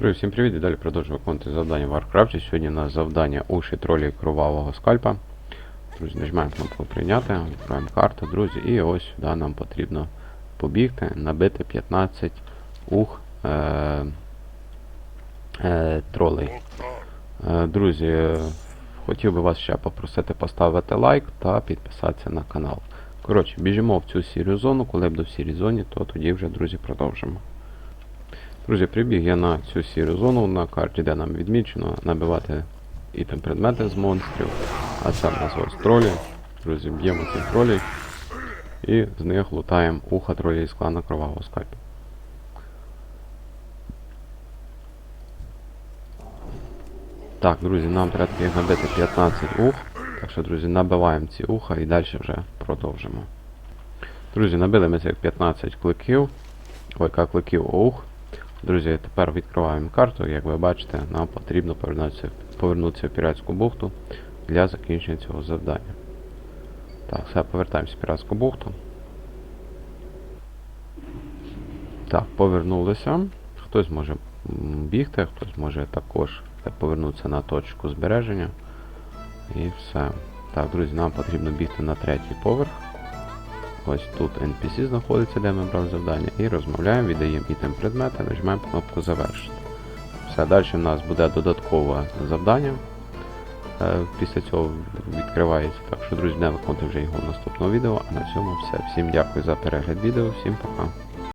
Друзі, всім привіт і далі продовжую виконувати завдання в Warcraft. Сьогодні у нас завдання уші тролі кровавого скальпа. Друзі, нажимаємо кнопку прийняти, відкриваємо карту, друзі, і ось сюди нам потрібно побігти, набити 15 ух е, е, тролей. Е, друзі, е, хотів би вас ще попросити поставити лайк та підписатися на канал. Коротше, біжимо в цю сіру зону, коли буду в сірій зоні, то тоді вже, друзі, продовжимо. Друзі, прибіг я на цю сіру зону на карті, де нам відмічено набивати і там предмети з монстрів. А це в нас ось тролі. Друзі, б'ємо цих тролей і з них лутаємо уха тролі з клана кровавого скальпу. Так, друзі, нам треба таких набити 15 ух. Так що, друзі, набиваємо ці уха і далі вже продовжимо. Друзі, набили ми цих 15 кликів. Ой, як кликів ух. Друзі, тепер відкриваємо карту. Як ви бачите, нам потрібно повернутися, повернутися в піратську бухту для закінчення цього завдання. Так, все, повертаємося в піратську бухту. Так, повернулися. Хтось може бігти, хтось може також повернутися на точку збереження. І все. Так, друзі, нам потрібно бігти на третій поверх. Ось тут NPC знаходиться, де ми брали завдання, і розмовляємо, віддаємо ітем предмети, нажимаємо кнопку завершити. Все, далі в нас буде додаткове завдання. Е, Після цього відкривається. Так що, друзі, не виконуйте вже його в наступного відео. А на цьому все. Всім дякую за перегляд відео, всім пока.